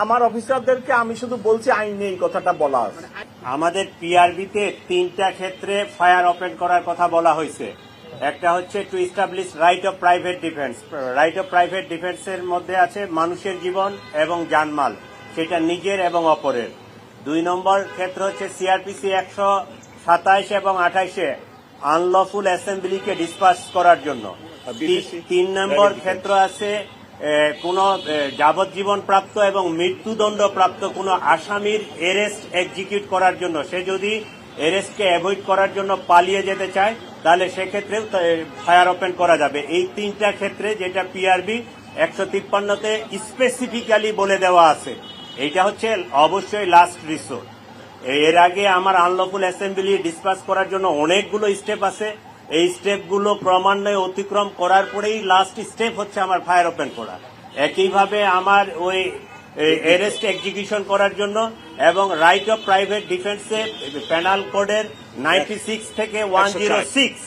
আমার অফিসারদেরকে আমি শুধু বলছি আইনে এই কথাটা বলা আছে আমাদের পিআরবিতে তিনটা ক্ষেত্রে ফায়ার ওপেন করার কথা বলা হয়েছে। একটা হচ্ছে to establish right of private defence right of private ডিফেন্সের মধ্যে আছে মানুষের জীবন এবং জানমাল সেটা নিজের এবং অপরের। দুই নম্বর ক্ষেত্র হচ্ছে সিআরপিসি একশো সাতাইশ এবং আঠাইশে আনলফুল অ্যাসেম্বলিকে ডিসপাস করার জন্য। তিন নম্বর ক্ষেত্র আছে কোন যাবজ্জীবন প্রাপ্ত এবং মৃত্যুদণ্ড প্রাপ্ত কোন আসামির এরেস্ট এক্সিকিউট করার জন্য। সে যদি এরেস্টকে অ্যাভয়েড করার জন্য পালিয়ে যেতে চায়, তাহলে সেক্ষেত্রেও ফায়ার ওপেন করা যাবে। এই তিনটা ক্ষেত্রে যেটা পিআরবি একশো তিপ্পান্নতে স্পেসিফিক্যালি বলে দেওয়া আছে। এইটা হচ্ছে অবশ্যই লাস্ট রিসোর্ট এর আগে আমার আনলফুল অ্যাসেম্বলি ডিসপাস করার জন্য অনেকগুলো স্টেপ আছে। এই স্টেপগুলো ক্রমান্বয়ে অতিক্রম করার পরেই লাস্ট স্টেপ হচ্ছে আমার ফায়ার ওপেন করা। একইভাবে আমার ওই এরেস্ট এক্সিকিউশন করার জন্য এবং রাইট অফ প্রাইভেট ডিফেন্সে প্যানাল কোডের নাইনটি সিক্স থেকে ওয়ান জিরো সিক্স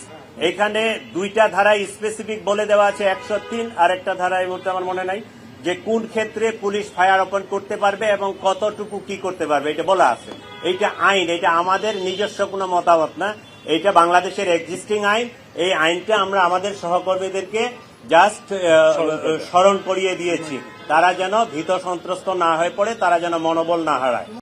এখানে দুইটা ধারায় স্পেসিফিক বলে দেওয়া আছে, একশো তিন আর একটা ধারা এই মুহূর্তে আমার মনে নাই, যে কোন ক্ষেত্রে পুলিশ ফায়ার ওপেন করতে পারবে এবং কতটুকু কি করতে পারবে, এটা বলা আছে। এইটা আইন, এটা আমাদের নিজস্ব কোনো মতামত না। এইটা বাংলাদেশের এক্সিস্টিং আইন। এই আইনটা আমরা আমাদের সহকর্মীদেরকে জাস্ট স্মরণ করিয়ে দিয়েছি। তারা যেন ভীত সন্ত্রস্ত না হয়ে পড়ে তারা যেন মনোবল না হারায়।